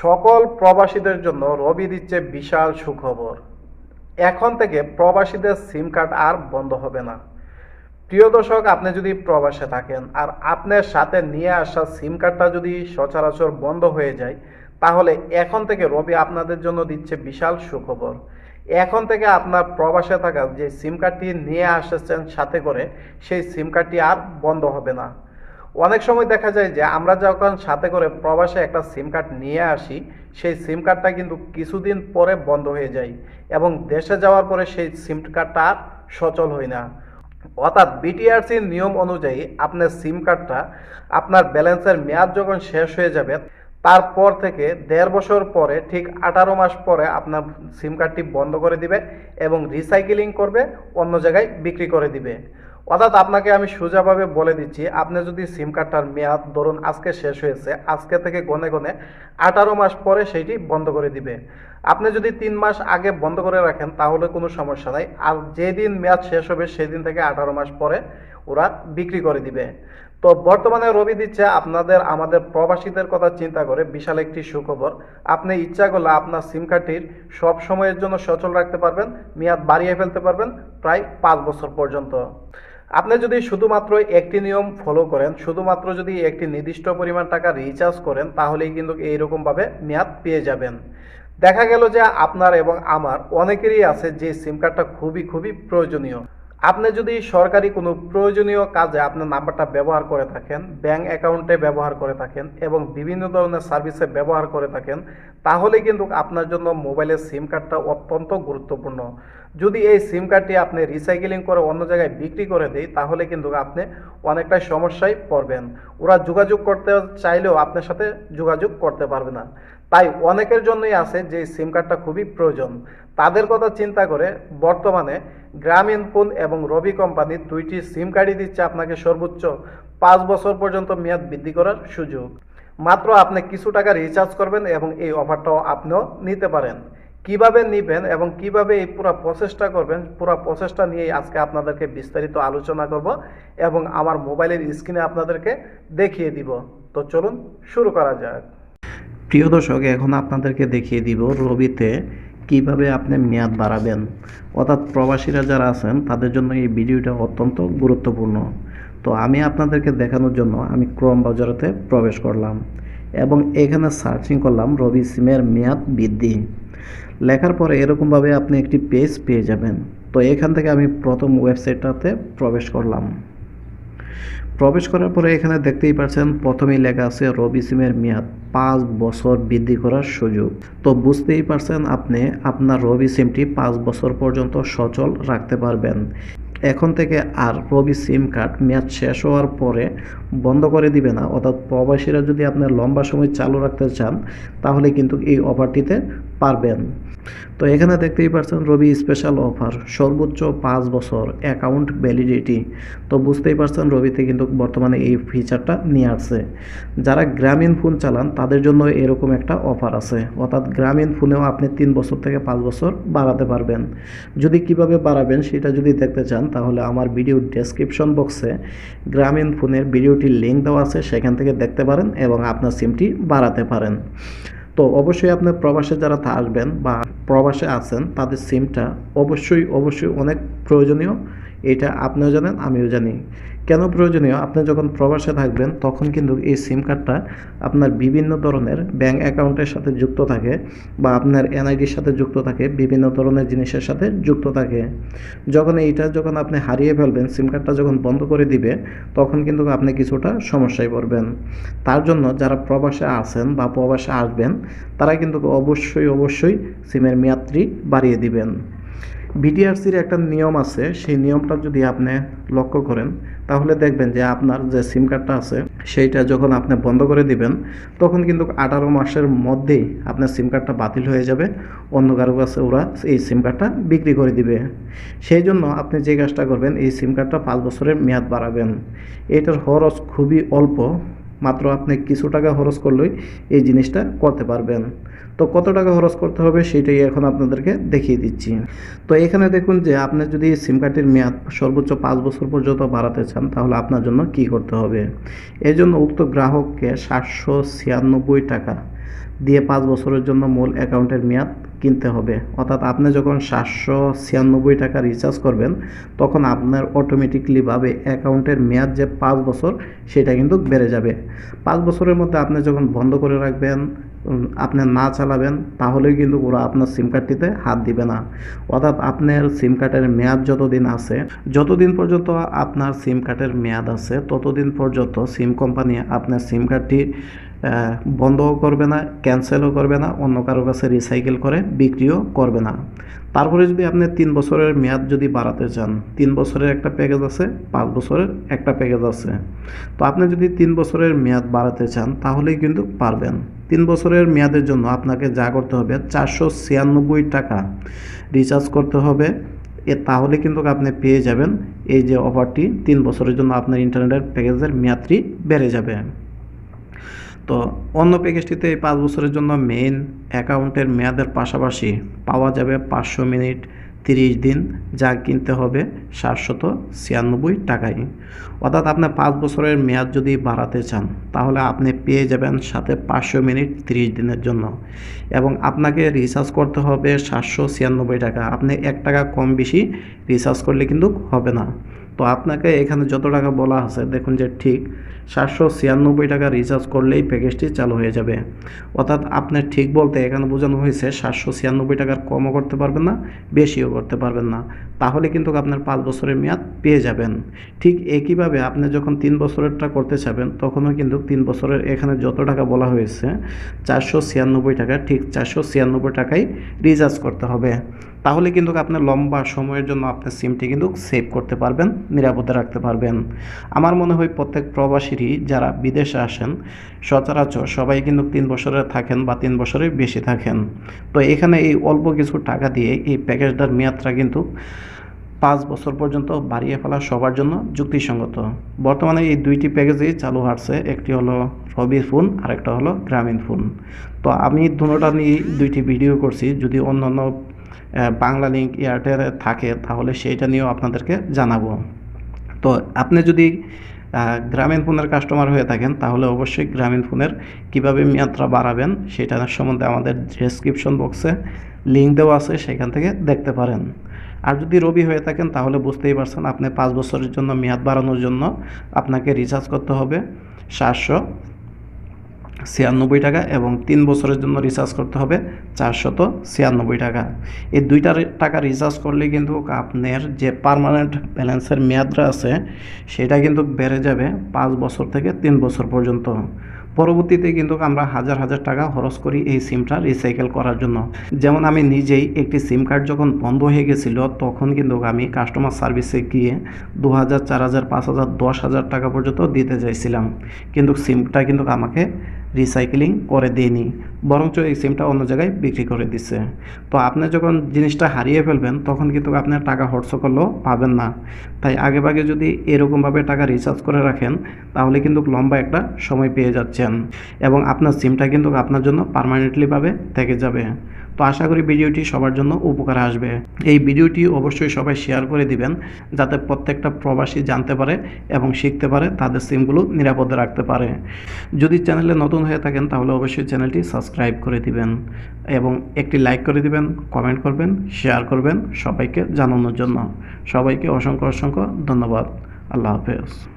সকল প্রবাসীদের জন্য রবি দিচ্ছে বিশাল সুখবর। এখন থেকে প্রবাসীদের সিম কার্ড আর বন্ধ হবে না। প্রিয় দর্শক, আপনি যদি প্রবাসে থাকেন আর আপনার সাথে নিয়ে আসা সিম কার্ডটা যদি সচরাচর বন্ধ হয়ে যায়, তাহলে এখন থেকে রবি আপনাদের জন্য দিচ্ছে বিশাল সুখবর। এখন থেকে আপনার প্রবাসে থাকা যে সিম কার্ডটি নিয়ে আসছেন সাথে করে, সেই সিম কার্ডটি আর বন্ধ হবে না। অনেক সময় দেখা যায় যে আমরা যখন সাথে করে প্রবাসে একটা সিম কার্ড নিয়ে আসি, সেই সিম কার্ডটা কিন্তু কিছুদিন পরে বন্ধ হয়ে যায় এবং দেশে যাওয়ার পরে সেই সিম কার্ডটা সচল হয় না। অর্থাৎ বিটিআরসির নিয়ম অনুযায়ী আপনার সিম কার্ডটা আপনার ব্যালেন্সের মেয়াদ যখন শেষ হয়ে যাবে, তারপর থেকে দেড় বছর পরে ঠিক আঠারো মাস পরে আপনার সিম কার্ডটি বন্ধ করে দিবে এবং রিসাইকেলিং করবে, অন্য জায়গায় বিক্রি করে দিবে। অর্থাৎ আপনাকে আমি সোজাভাবে বলে দিচ্ছি, আপনি যদি সিম কার্ডটার মেয়াদ ধরুন আজকে শেষ হয়েছে, আজকে থেকে গনে গনে আঠারো মাস পরে সেইটি বন্ধ করে দিবে। আপনি যদি তিন মাস আগে বন্ধ করে রাখেন, তাহলে কোনো সমস্যা নাই। আর যেদিন মেয়াদ শেষ হবে, সেদিন থেকে আঠারো মাস পরে ওরা বিক্রি করে দিবে। তো বর্তমানে রবি দিচ্ছে আপনাদের, আমাদের প্রবাসীদের কথা চিন্তা করে, বিশাল একটি সুখবর। আপনি ইচ্ছা করলে আপনার সিম কার্ডটির সব সময়ের জন্য সচল রাখতে পারবেন, মেয়াদ বাড়িয়ে ফেলতে পারবেন প্রায় পাঁচ বছর পর্যন্ত। আপনি যদি শুধুমাত্র একটি নিয়ম ফলো করেন, শুধুমাত্র যদি একটি নির্দিষ্ট পরিমাণ টাকা রিচার্জ করেন, তাহলেই কিন্তু এইরকমভাবে মেয়াদ পেয়ে যাবেন। দেখা গেল যে আপনার এবং আমার অনেকেরই আছে যে সিম কার্ডটা খুবই খুবই প্রয়োজনীয়। আপনি যদি সরকারি কোনো প্রয়োজনীয় কাজে আপনার নাম্বারটা ব্যবহার করে থাকেন, ব্যাংক অ্যাকাউন্টে ব্যবহার করে থাকেন এবং বিভিন্ন ধরনের সার্ভিসে ব্যবহার করে থাকেন, তাহলে কিন্তু আপনার জন্য মোবাইলের সিম কার্ডটা অত্যন্ত গুরুত্বপূর্ণ। যদি এই সিম কার্ডটি আপনি রিসাইকেলিং করে অন্য জায়গায় বিক্রি করে দেয় তাহলে কিন্তু আপনি অনেকটাই সমস্যায় পড়বেন। ওরা যোগাযোগ করতে চাইলেও আপনার সাথে যোগাযোগ করতে পারবে না। তাই অনেকের জন্যই আছে যে সিম কার্ডটা খুবই প্রয়োজন। তাদের কথা চিন্তা করে বর্তমানে গ্রামীণ ফোন এবং রবি কোম্পানি দুইটি সিম কার্ডই দিচ্ছে আপনাকে সর্বোচ্চ পাঁচ বছর পর্যন্ত মেয়াদ বৃদ্ধি করার সুযোগ। মাত্র আপনি কিছু টাকা রিচার্জ করবেন এবং এই অফারটাও আপনিও নিতে পারেন। কীভাবে নেবেন এবং কীভাবে এই পুরো প্রসেসটা করবেন, পুরো প্রসেসটা নিয়েই আজকে আপনাদেরকে বিস্তারিত আলোচনা করব এবং আমার মোবাইলের স্ক্রিনে আপনাদেরকে দেখিয়ে দিব। তো চলুন শুরু করা যাক। প্রিয় দর্শক, এখন আপনাদেরকে দেখিয়ে দিব রবিতে কীভাবে আপনি মেয়াদ বাড়াবেন। অর্থাৎ প্রবাসীরা যারা আছেন, তাদের জন্য এই ভিডিওটা অত্যন্ত গুরুত্বপূর্ণ। তো আমি আপনাদেরকে দেখানোর জন্য আমি ক্রম বাজারেতে প্রবেশ করলাম এবং এখানে সার্চিং করলাম রবি সিমের মেয়াদ বৃদ্ধি। লেখার পরে এরকমভাবে আপনি একটি পেজ পেয়ে যাবেন। তো এখান থেকে আমি প্রথম ওয়েবসাইটটাতে প্রবেশ করলাম। প্রবেশ করার পরে এখানে দেখতেই পাচ্ছেন প্রথমেই লেখা আছে রবি সিমের মেয়াদ পাঁচ বছর বৃদ্ধি করার সুযোগ। তো বুঝতেই পারছেন আপনি, আপনার রবি সিমটি পাঁচ বছর পর্যন্ত সচল রাখতে পারবেন। এখন থেকে আর রবি সিম কার্ড মেয়াদ শেষ হওয়ার পরে বন্ধ করে দিবে না। অর্থাৎ প্রবাসীরা যদি আপনার লম্বা সময় চালু রাখতে চান, তাহলে কিন্তু এই অফারটিতে পারবেন। তো এখানে দেখতেই পাচ্ছেন রবি স্পেশাল অফার সর্বোচ্চ পাঁচ বছর অ্যাকাউন্ট ভ্যালিডিটি তো বুঝতেই পারছেন রবিতে কিন্তু বর্তমানে এই ফিচারটা নিয়ে আসছে। যারা গ্রামীণ ফোন চালান, তাদের জন্য এরকম একটা অফার আছে। অর্থাৎ গ্রামীণ ফোনেও আপনি তিন বছর থেকে পাঁচ বছর বাড়াতে পারবেন। যদি কীভাবে বাড়াবেন সেটা যদি দেখতে চান, তাহলে আমার ভিডিও ডেসক্রিপশন বক্সে গ্রামীণ ফোনের ভিডিওটির লিঙ্ক দেওয়া আছে। সেখান থেকে দেখতে পারেন এবং আপনার সিমটি বাড়াতে পারেন। তো অবশ্যই আপনার প্রবাসে যারা আসবেন বা প্রবাসে আছেন, তাদের সিমটা অবশ্যই অবশ্যই অনেক প্রয়োজনীয়। এটা আপনিও জানেন, আমিও জানি। কেন প্রয়োজনীয়? আপনি যখন প্রবাসে থাকবেন, তখন কিন্তু এই সিম কার্ডটা আপনার বিভিন্ন ধরনের ব্যাঙ্ক অ্যাকাউন্টের সাথে যুক্ত থাকে বা আপনার এনআইডির সাথে যুক্ত থাকে, বিভিন্ন ধরনের জিনিসের সাথে যুক্ত থাকে। যখন এইটা যখন আপনি হারিয়ে ফেলবেন সিম কার্ডটা যখন বন্ধ করে দিবে, তখন কিন্তু আপনি কিছুটা সমস্যায় পড়বেন। তার জন্য যারা প্রবাসে আছেন বা প্রবাসে আসবেন, তারা কিন্তু অবশ্যই অবশ্যই সিমের মেয়াদটি বাড়িয়ে দিবেন। বিটিআরসির একটা নিয়ম আছে, সেই নিয়মটা যদি আপনি লক্ষ্য করেন, তাহলে দেখবেন যে আপনার যে সিম কার্ডটা আছে, সেইটা যখন আপনি বন্ধ করে দিবেন, তখন কিন্তু আঠারো মাসের মধ্যেই আপনার সিম কার্ডটা বাতিল হয়ে যাবে। অন্য কারও কাছে ওরা এই সিম কার্ডটা বিক্রি করে দিবে। সেই জন্য আপনি যে কাজটা করবেন, এই সিম কার্ডটা পাঁচ বছরের মেয়াদ বাড়াবেন। এটার খরচ খুবই অল্প। মাত্র আপনি কিছু টাকা খরচ করলেই এই জিনিসটা করতে পারবেন। তো কত টাকা খরচ করতে হবে সেটাই এখন আপনাদেরকে দেখিয়ে দিচ্ছি। তো এখানে দেখুন যে আপনি যদি সিম কার্ডের মেয়াদ সর্বোচ্চ পাঁচ বছর পর্যন্ত বাড়াতে চান, তাহলে আপনার জন্য কি করতে হবে? এই জন্য উক্ত গ্রাহককে সাতশো ছিয়ানব্বই টাকা দিয়ে পাঁচ বছরের জন্য মূল অ্যাকাউন্টের মেয়াদ কিনতে হবে। অর্থাৎ আপনি যখন সাতশো ছিয়ানব্বই টাকা রিচার্জ করবেন, তখন আপনার অটোমেটিকলিভাবে অ্যাকাউন্টের মেয়াদ যে পাঁচ বছর, সেটা কিন্তু বেড়ে যাবে। পাঁচ বছরের মধ্যে আপনি যখন বন্ধ করে রাখবেন আপনি না চালাবেন তাহলেই কিন্তু ওরা আপনার সিম কার্ডটিতে হাত দিবে না। অর্থাৎ আপনার সিম কার্ডের মেয়াদ যতদিন আছে, যতদিন পর্যন্ত আপনার সিম কার্ডের মেয়াদ আছে, ততদিন পর্যন্ত সিম কোম্পানি আপনার সিম কার্ডটি বন্ধও করবে না ক্যান্সেলও করবে না, অন্য কারও কাছে রিসাইকেল করে, বিক্রিও করবে না। তারপরে যদি আপনি তিন বছরের মেয়াদ যদি বাড়াতে চান, তিন বছরের একটা প্যাকেজ আছে, পাঁচ বছরের একটা প্যাকেজ আছে। তো আপনি যদি তিন বছরের মেয়াদ বাড়াতে চান, তাহলেই কিন্তু পারবেন। তিন বছরের মেয়াদের জন্য আপনাকে যা করতে হবে, চারশো ছিয়ানব্বই টাকা রিচার্জ করতে হবে। এ, তাহলে কিন্তু আপনি পেয়ে যাবেন। এই যে অফারটি তিন বছরের জন্য আপনার ইন্টারনেটের প্যাকেজের মেয়াদটি বেড়ে যাবে। তো অন্য প্যাকেজটিতে এই পাঁচ বছরের জন্য মেইন অ্যাকাউন্টের মেয়াদের পাশাপাশি পাওয়া যাবে পাঁচশো মিনিট তিরিশ দিন, যা কিনতে হবে সাতশত ছিয়ানব্বই টাকায়। অর্থাৎ আপনার পাঁচ বছরের মেয়াদ যদি বাড়াতে চান, তাহলে আপনি পেয়ে যাবেন সাথে পাঁচশো মিনিট তিরিশ দিনের জন্য। এবং আপনাকে রিচার্জ করতে হবে সাতশো ছিয়ানব্বই টাকা। আপনি এক টাকা কম বেশি রিচার্জ করলে কিন্তু হবে না। তো আপনাকে এখানে যত টাকা বলা আছে, দেখুন যে ঠিক সাতশো ছিয়ানব্বই টাকা রিচার্জ করলেই প্যাকেজটি চালু হয়ে যাবে। অর্থাৎ আপনার ঠিক বলতে এখানে বোঝানো হয়েছে সাতশো ছিয়ানব্বই টাকার কমও করতে পারবেন না, বেশিও করতে পারবেন না। তাহলে কিন্তু আপনার পাঁচ বছরের মেয়াদ পেয়ে যাবেন। ঠিক একইভাবে আপনি যখন তিন বছরেরটা করতে চাবেন, তখনও কিন্তু তিন বছরের এখানে যত টাকা বলা হয়েছে, চারশো ছিয়ানব্বই টাকা ঠিক চারশো ছিয়ানব্বই টাকাই রিচার্জ করতে হবে। তাহলে কিন্তু আপনার লম্বা সময়ের জন্য আপনার সিমটি কিন্তু সেভ করতে পারবেন। নিরাপদে রাখতে পারবেন। আমার মনে হয় প্রত্যেক প্রবাসীরই যারা বিদেশে আসেন, সচরাচর সবাই কিন্তু তিন বছরের থাকেন বা তিন বছরের বেশি থাকেন। তো এখানে এই অল্প কিছু টাকা দিয়ে এই প্যাকেজটার মেয়াদটা কিন্তু পাঁচ বছর পর্যন্ত বাড়িয়ে ফেলা সবার জন্য যুক্তিসঙ্গত। বর্তমানে এই দুইটি প্যাকেজই চালু আছে একটি হলো রবির ফোন আর একটা হলো গ্রামীণ ফোন। তো আমি দুটোটা নিয়ে দুইটি ভিডিও করছি। যদি অন্যান্য বাংলা লিঙ্ক এয়ারটেলে থাকে, তাহলে সেইটা নিয়েও আপনাদেরকে জানাব। তো আপনি যদি গ্রামীণ ফোনের কাস্টমার হয়ে থাকেন, তাহলে অবশ্যই গ্রামীণ ফোনের কীভাবে মেয়াদটা বাড়াবেন, সেটা সম্বন্ধে আমাদের ডেসক্রিপশন বক্সে লিঙ্ক দেওয়া আছে, সেখান থেকে দেখতে পারেন। আর যদি রবি হয়ে থাকেন, তাহলে বুঝতেই পারছেন আপনি পাঁচ বছরের জন্য, মেয়াদ বাড়ানোর জন্য আপনাকে রিচার্জ করতে হবে সাতশো ছিয়ানব্বই টাকা এবং তিন বছরের জন্য রিচার্জ করতে হবে চারশত ছিয়ানব্বই টাকা। এই দুইটা টাকা রিচার্জ করলে কিন্তু আপনার যে পার্মানেন্ট ব্যালেন্সের মেয়াদটা আছে, সেটা কিন্তু বেড়ে যাবে পাঁচ বছর থেকে তিন বছর পর্যন্ত। পরবর্তীতে কিন্তু আমরা হাজার হাজার টাকা খরচ করি এই সিমটা রিসাইকেল করার জন্য। যেমন আমি নিজেই একটি সিম কার্ড যখন বন্ধ হয়ে গেছিল, তখন কিন্তু আমি কাস্টমার সার্ভিসে গিয়ে দু হাজার চার হাজার, পাঁচ হাজার, দশ হাজার টাকা পর্যন্ত দিতে চাইছিলাম। কিন্তু সিমটা কিন্তু আমাকে রিসাইকেলিং করে দেয়নি, বরঞ্চ এই সিমটা অন্য জায়গায় বিক্রি করে দিচ্ছে তো আপনি যখন জিনিসটা হারিয়ে ফেলবেন, তখন কিন্তু আপনার টাকা হর্স করলেও পাবেন না। তাই আগেভাগে যদি এরকমভাবে টাকা রিচার্জ করে রাখেন, তাহলে কিন্তু লম্বা একটা সময় পেয়ে যাচ্ছেন এবং আপনার সিমটা কিন্তু আপনার জন্য পারমানেন্টলিভাবে থেকে যাবে। তো আশা করি ভিডিওটি সবার জন্য উপকার আসবে। এই ভিডিওটি অবশ্যই সবাই শেয়ার করে দিবেন, যাতে প্রত্যেকটা প্রবাসী জানতে পারে এবং শিখতে পারে, তাদের সিমগুলো নিরাপদে রাখতে পারে। যদি চ্যানেলে নতুন হয়ে থাকেন, তাহলে অবশ্যই চ্যানেলটি সাবস্ক্রাইব করে দিবেন এবং একটি লাইক করে দিবেন কমেন্ট করবেন শেয়ার করবেন সবাইকে জানানোর জন্য। সবাইকে অসংখ্য অসংখ্য ধন্যবাদ। আল্লাহ হাফেজ।